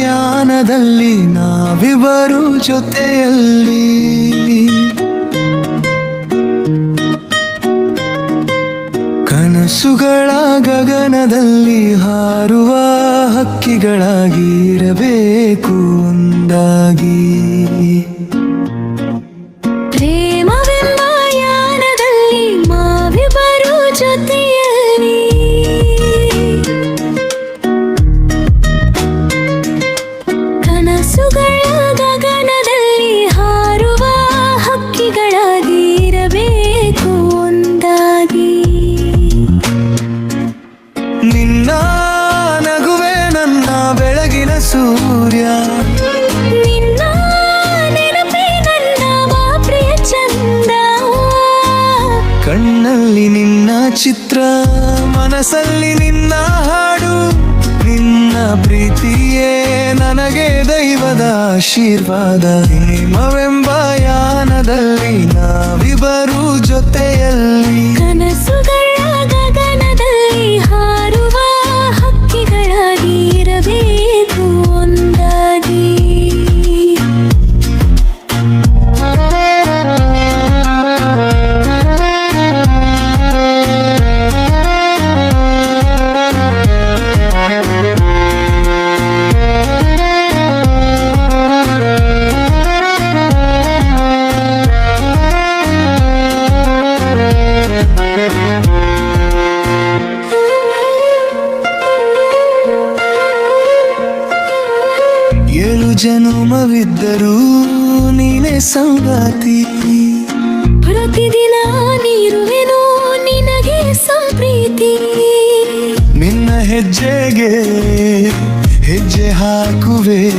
ಯಾನದಲ್ಲಿ ನಾವಿಬ್ಬರು ಜೊತೆಯಲ್ಲಿ. ಕನಸುಗಳ ಗಗನದಲ್ಲಿ ಹಾರುವ ಹಕ್ಕಿಗಳಾಗಿರಬೇಕು ಒಂದಾಗಿ. ಕನಸುಗಳ ಗಗನದಲ್ಲಿ ಹಾರುವ ಹಕ್ಕಿಗಳಾಗಿರಬೇಕು ಒಂದಾಗಿ. ನಿನ್ನ ನಗುವೆ ನನ್ನ ಬೆಳಗಿನ ಸೂರ್ಯ. ನಿನ್ನ ನೆನಪೇ ನನ್ನ ಪ್ರಿಯ ಚಂದ ಕಣ್ಣಲ್ಲಿ ನಿನ್ನ ಚಿತ್ರ ಮನಸ್ಸಲ್ಲಿ ನಿನ್ನ ಹಾಡು ನಿನ್ನ ಪ್ರೀತಿಯೇ ನನಗೆ ದೈವದ ಆಶೀರ್ವಾದ. ಹಿಮವೆಂಬ ಯಾನದಲ್ಲಿ ನಾವಿಬ್ಬರು ಜೊತೆಯಲ್ಲಿ ಏಳು ಜನುಮವಿದ್ದರೂ ನೀನೆ ಸಂಗಾತಿ. ಪ್ರತಿದಿನ ನೀರುವೆನು ನಿನಗೆ ಸಂಪ್ರೀತಿ. ನಿನ್ನ ಹೆಜ್ಜೆಗೆ ಹೆಜ್ಜೆ ಹಾಕುವೆ.